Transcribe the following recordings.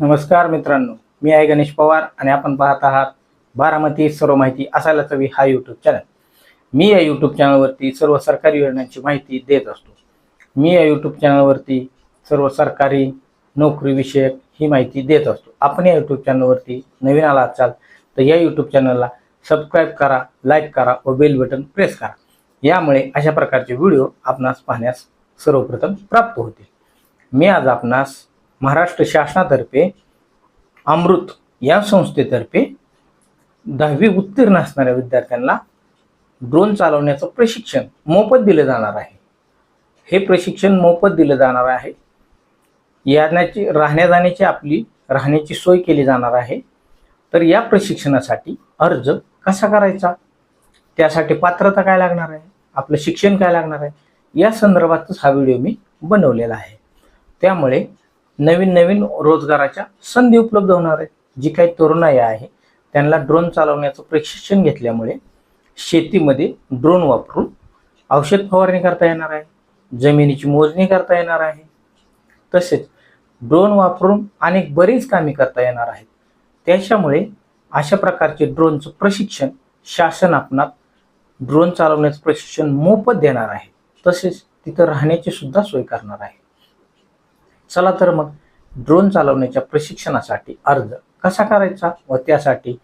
नमस्कार मित्रांनो मी आहे गणेश पवार आणि आपण पाहत आहात बारामती सर्व माहिती असायलाच हवी हा यूट्यूब चॅनल मी या यूट्यूब चॅनलवरती सर्व सरकारी योजनांची माहिती देत असतो. मी या यूट्यूब चॅनलवरती सर्व सरकारी नोकरीविषयक ही माहिती देत असतो. आपण या यूट्यूब चॅनलवरती नवीन आला असाल तर या यूट्यूब चॅनलला सबस्क्राईब करा लाईक करा व बेल बटन प्रेस करा. यामुळे अशा प्रकारचे व्हिडिओ आपणास पाहण्यास सर्वप्रथम प्राप्त होतील. मी आज आपणास महाराष्ट्र शासनातर्फे अमृत या संस्थेतर्फे दहावी उत्तीर्ण असणाऱ्या विद्यार्थ्यांना ड्रोन चालवण्याचं प्रशिक्षण मोफत दिलं जाणार आहे. हे प्रशिक्षण मोफत दिलं जाणार आहे. याण्याची राहण्या जाण्याची आपली राहण्याची सोय केली जाणार आहे. तर या प्रशिक्षणासाठी अर्ज कसा करायचा? त्यासाठी पात्रता काय लागणार आहे? आपलं शिक्षण काय लागणार आहे? या संदर्भातच हा व्हिडिओ मी बनवलेला आहे. त्यामुळे नवीन नवीन रोजगाराच्या संधी उपलब्ध होणार आहेत. जी काही तरुणाई आहे त्यांना ड्रोन चालवण्याचं प्रशिक्षण घेतल्यामुळे शेतीमध्ये ड्रोन वापरून औषध फवारणी करता येणार आहे जमिनीची मोजणी करता येणार आहे. तसेच ड्रोन वापरून अनेक बरीच कामे करता येणार आहेत. त्याच्यामुळे अशा प्रकारचे ड्रोनचं प्रशिक्षण शासन आपणात ड्रोन चालवण्याचं प्रशिक्षण मोफत देणार आहे. तसेच तिथं राहण्याची सुद्धा सोय करणार आहे. चला तर मग ड्रोन चालवण्याच्या प्रशिक्षणासाठी अर्ज कसा करायचा व त्यासाठी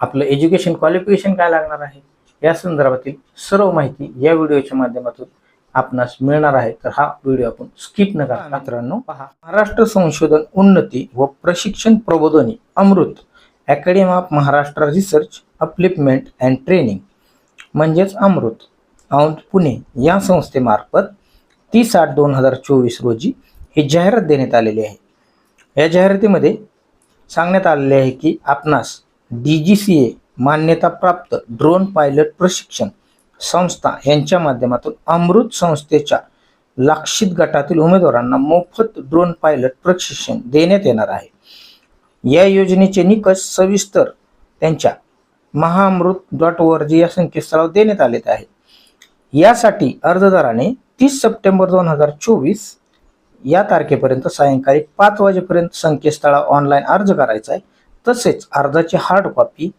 आपलं एज्युकेशन क्वालिफिकेशन काय लागणार आहे? या संदर्भातील सर्व माहिती या व्हिडिओच्या माध्यमातून आपणास मिळणार आहे. तर हा व्हिडिओ आपण स्किप न करता मित्रांनो पहा. महाराष्ट्र संशोधन उन्नती व प्रशिक्षण Prabodhini Amrut academy of Maharashtra research upliftment and training म्हणजेच अमृत औंध पुणे या संस्थेमार्फत तीस आठ दोन हजार चोवीस रोजी ही जाहिरात देण्यात आलेली आहे. या जाहिरातीमध्ये सांगण्यात आलेले आहे की आपणास डी जी सी ए मान्यताप्राप्त ड्रोन पायलट प्रशिक्षण संस्था यांच्या माध्यमातून अमृत संस्थेच्या लक्षित गटातील उमेदवारांना मोफत ड्रोन पायलट प्रशिक्षण देण्यात येणार आहे. या योजनेचे निकष सविस्तर त्यांच्या महाअमृत डॉट ओ आर जी या संकेतस्थळावर देण्यात आलेले आहे. यासाठी अर्जदाराने तीस सप्टेंबर दोन हजार चोवीस या तारखेपर्यंत सायंकाळी पाच वाजेपर्यंत संकेतस्थळा ऑनलाईन अर्ज करायचा आहे. तसेच अर्जाची हार्ड कॉपी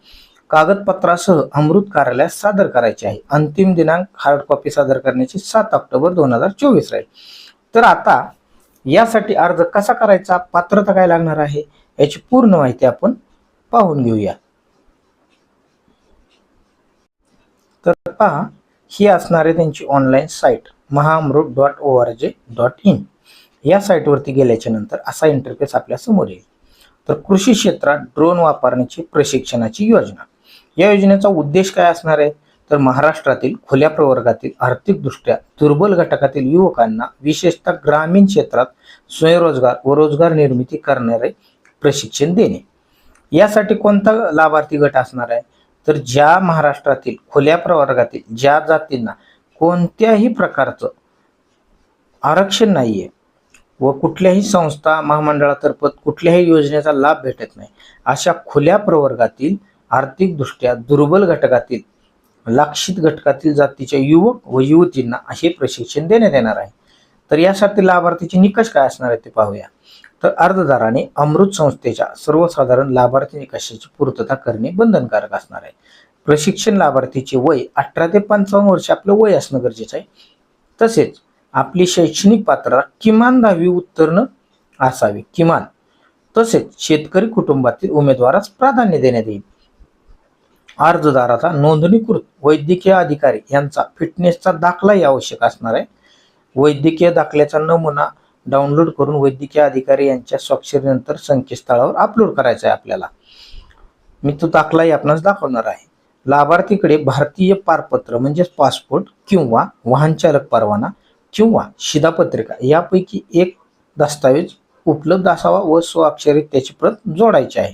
कागदपत्रासह अमृत कार्यालयात सादर करायची आहे. अंतिम दिनांक हार्ड कॉपी सादर करण्याची सात ऑक्टोबर दोन हजार चोवीस राहील. तर आता यासाठी अर्ज कसा करायचा पात्रता काय लागणार आहे याची पूर्ण माहिती आपण पाहून घेऊया. तर पहा ही असणारे त्यांची online site Mahaamrut dot O R J dot in या साईटवरती गेल्याच्यानंतर असा इंटरफेस आपल्यासमोर येईल. तर कृषी क्षेत्रात ड्रोन वापरण्याची प्रशिक्षणाची योजना. या योजनेचा उद्देश काय असणार आहे? तर महाराष्ट्रातील खुल्या प्रवर्गातील आर्थिकदृष्ट्या दुर्बल घटकातील युवकांना विशेषतः ग्रामीण क्षेत्रात स्वयंरोजगार व रोजगार निर्मिती करणारे प्रशिक्षण देणे. यासाठी कोणता लाभार्थी गट असणार आहे? तर ज्या महाराष्ट्रातील खुल्या प्रवर्गातील ज्या जातींना कोणत्याही प्रकारचं आरक्षण नाहीये व कुठल्याही संस्था महामंडळातर्फे कुठल्याही योजनेचा लाभ भेटत नाही. अशा खुल्या प्रवर्गातील आर्थिकदृष्ट्या दुर्बल घटकातील लक्षित घटकातील जातीच्या युवक व युवतींना असे प्रशिक्षण देण्यात येणार आहे. तर यासाठी लाभार्थीचे निकष काय असणार आहे ते पाहूया. तर अर्जदाराने अमृत संस्थेच्या सर्वसाधारण लाभार्थी निकषाची पूर्तता करणे बंधनकारक असणार आहे. प्रशिक्षण लाभार्थीचे वय अठरा ते पंचावन्न वर्ष आपलं वय असणं गरजेचं आहे. तसेच आपली शैक्षणिक पात्रता किमान दहावी उत्तीर्ण असावी. किमान. तसेच शेतकरी कुटुंबातील उमेदवारास प्राधान्य देण्यात येईल. अर्जदाराचा नोंदणीकृत वैद्यकीय अधिकारी यांचा फिटनेसचा दाखलाही आवश्यक असणार आहे. वैद्यकीय दाखल्याचा नमुना डाउनलोड करून वैद्यकीय अधिकारी यांच्या स्वाक्षरीनंतर संकेतस्थळावर अपलोड करायचा आहे आपल्याला. मी तो दाखलाही आपणास दाखवणार आहे. लाभार्थीकडे भारतीय पारपत्र म्हणजेच पासपोर्ट किंवा वाहनचालक परवाना किंवा शिधापत्रिका यापैकी एक दस्तावेज उपलब्ध असावा व स्वाक्षरीत त्याची प्रत जोडायची आहे.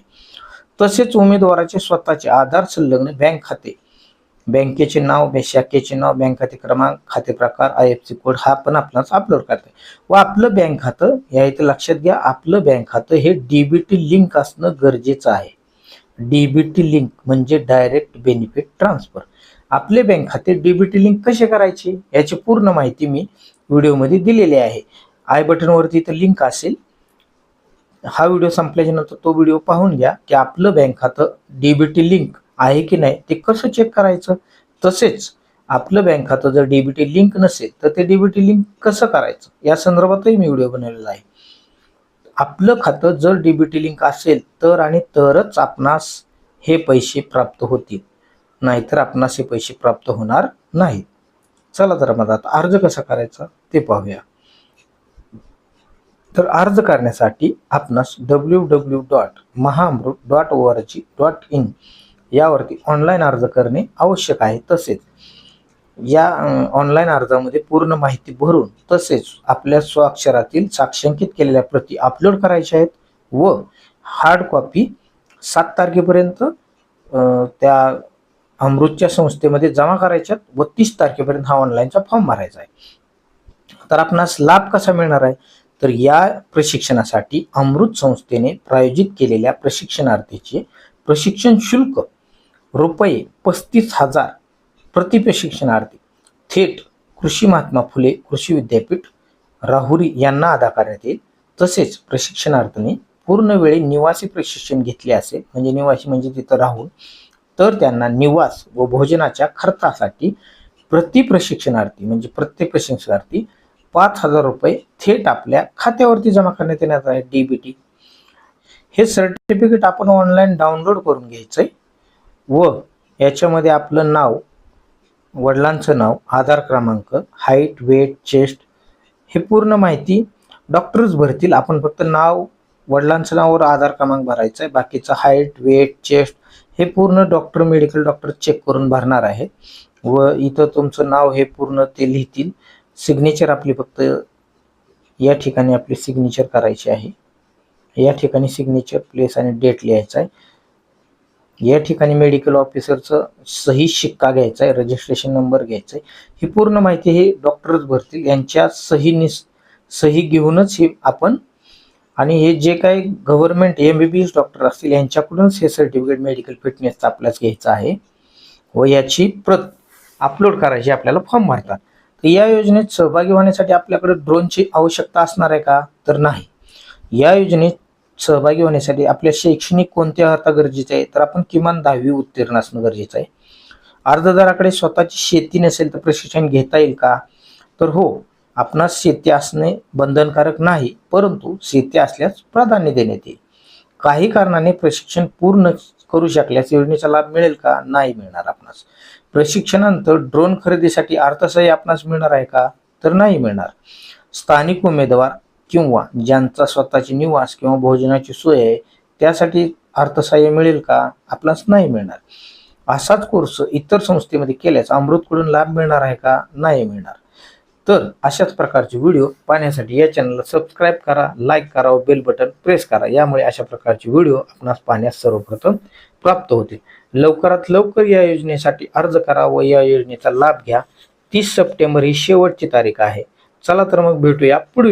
तसेच उमेदवाराचे स्वतःचे आधार संलग्न बँक खाते. बँकेचे नाव शाखेचे नाव बँक खाते क्रमांक खाते प्रकार आय एफ सी कोड हा पण आपणास अपलोड करता व आपलं बँक खातं या इथे लक्षात घ्या आपलं बँक खातं हे डीबीटी लिंक असणं गरजेचं आहे. डीबीटी लिंक म्हणजे डायरेक्ट बेनिफिट ट्रान्सफर आपले बँक खाते डीबीटी लिंक कसे करायचे याची पूर्ण माहिती मी व्हिडिओमध्ये दिलेली आहे. आय बटनवरती तर लिंक असेल हा व्हिडिओ संपल्याच्या नंतर तो व्हिडिओ पाहून घ्या की आपलं बँक खातं डीबीटी लिंक आहे की नाही ते कसं चेक करायचं? तसेच आपलं बँक खातं जर डीबीटी लिंक नसेल तर ते डीबीटी लिंक कसं करायचं? या संदर्भातही मी व्हिडिओ बनवलेला आहे. आपलं खातं जर डीबीटी लिंक असेल तर आणि तरच आपणास हे पैसे प्राप्त होतील. नाहीतर आपणास हे पैसे प्राप्त होणार नाहीत चला तर मग आता अर्ज कसा करायचा ते पाहूया. तर अर्ज करण्यासाठी आपणास W W dot Mahaamrut dot O R G dot in यावरती ऑनलाईन अर्ज करणे आवश्यक आहे तसेच. या ऑनलाईन अर्जामध्ये पूर्ण माहिती भरून तसेच आपल्या स्वाक्षरातील साक्षांकित केलेल्या प्रती अपलोड करायच्या आहेत व हार्ड कॉपी सात तारखेपर्यंत त्या अमृतच्या संस्थेमध्ये जमा करायच्यात व तीस तारखेपर्यंत हा ऑनलाईनचा फॉर्म भरायचा आहे. तर आपणास लाभ कसा मिळणार आहे? तर या प्रशिक्षणासाठी अमृत संस्थेने प्रायोजित केलेल्या प्रशिक्षणार्थीचे प्रशिक्षण शुल्क रुपये पस्तीस हजार प्रति प्रशिक्षणार्थी थेट कृषी महात्मा फुले कृषी विद्यापीठ राहुरी यांना अदा करण्यात येईल. तसेच प्रशिक्षणार्थीने पूर्ण वेळी निवासी प्रशिक्षण घेतले असेल म्हणजे निवासी म्हणजे तिथं राहून तर त्यांना निवास व भोजनाच्या खर्चासाठी प्रति प्रशिक्षणार्थी म्हणजे प्रत्येक प्रशिक्षणार्थी पाच हजार रुपये थेट आपल्या खात्यावरती जमा करण्यात येणार आहे डीबीटी हे सर्टिफिकेट आपण ऑनलाईन डाउनलोड करून घ्यायचंय व याच्यामध्ये आपलं नाव वडिलांचं नाव आधार क्रमांक हाईट वेट चेस्ट हे पूर्ण माहिती डॉक्टर्स भरतील. आपण फक्त नाव वडिलांचं नावावर आधार क्रमांक भरायचा आहे बाकीचं हाईट वेट चेस्ट हे पूर्ण डॉक्टर मेडिकल डॉक्टर चेक करून भरणार आहे. व इथं तुमचं नाव हे पूर्ण ते लिहितील. सिग्नेचर आपली फक्त या ठिकाणी आपली सिग्नेचर करायची आहे. या ठिकाणी सिग्नेचर प्लेस आणि डेट लिहायचा आहे. या ठिकाणी मेडिकल ऑफिसरचं सही शिक्का घ्यायचा आहे रजिस्ट्रेशन नंबर घ्यायचा आहे. ही पूर्ण माहिती हे डॉक्टरच भरतील. यांच्या सही निस सही घेऊनच हे आपण आणि हे जे काही government M B B S doctor असतील यांच्याकडूनच हे सर्टिफिकेट मेडिकल फिटनेसचं आपल्याला घ्यायचं आहे. व याची प्रत अपलोड करायची आपल्याला फॉर्म भरतात. तर या योजनेत सहभागी होण्यासाठी आपल्याकडे ड्रोनची आवश्यकता असणार आहे का? तर नाही. या योजनेत सहभागी होण्यासाठी आपल्या शैक्षणिक कोणत्या अर्हता गरजेचे आहे? तर आपण किमान दहावी उत्तीर्ण असणं गरजेचं आहे. अर्जदाराकडे स्वतःची शेती नसेल तर प्रशिक्षण घेता येईल का? तर हो आपणास शेती असणे बंधनकारक नाही परंतु शेती असल्यास प्राधान्य देण्यात येईल. काही कारणाने प्रशिक्षण पूर्ण करू शकल्यास योजनेचा लाभ मिळेल का? नाही मिळणार आपणास. प्रशिक्षणानंतर ड्रोन खरेदीसाठी अर्थसहाय्य आपणास मिळणार आहे का? तर नाही मिळणार. स्थानिक उमेदवार किंवा ज्यांचा स्वतःची निवास किंवा भोजनाची सोय आहे त्यासाठी अर्थसहाय्य मिळेल का? आपणास नाही मिळणार. असाच कोर्स इतर संस्थेमध्ये केल्यास अमृतकडून लाभ मिळणार आहे का? नाही मिळणार. तर अशाच प्रकारचे व्हिडिओ पाहण्यासाठी या चॅनलला सबस्क्राईब करा लाईक करा व बेल बटन प्रेस करा. यामुळे अशा प्रकारचे व्हिडिओ आपणास पाहण्यास सर्वप्रथम प्राप्त होते. लवकरात लवकर या योजनेसाठी अर्ज करा व या योजनेचा लाभ घ्या. तीस सप्टेंबर ही शेवटची तारीख आहे. चला तर मग भेटूया पुढील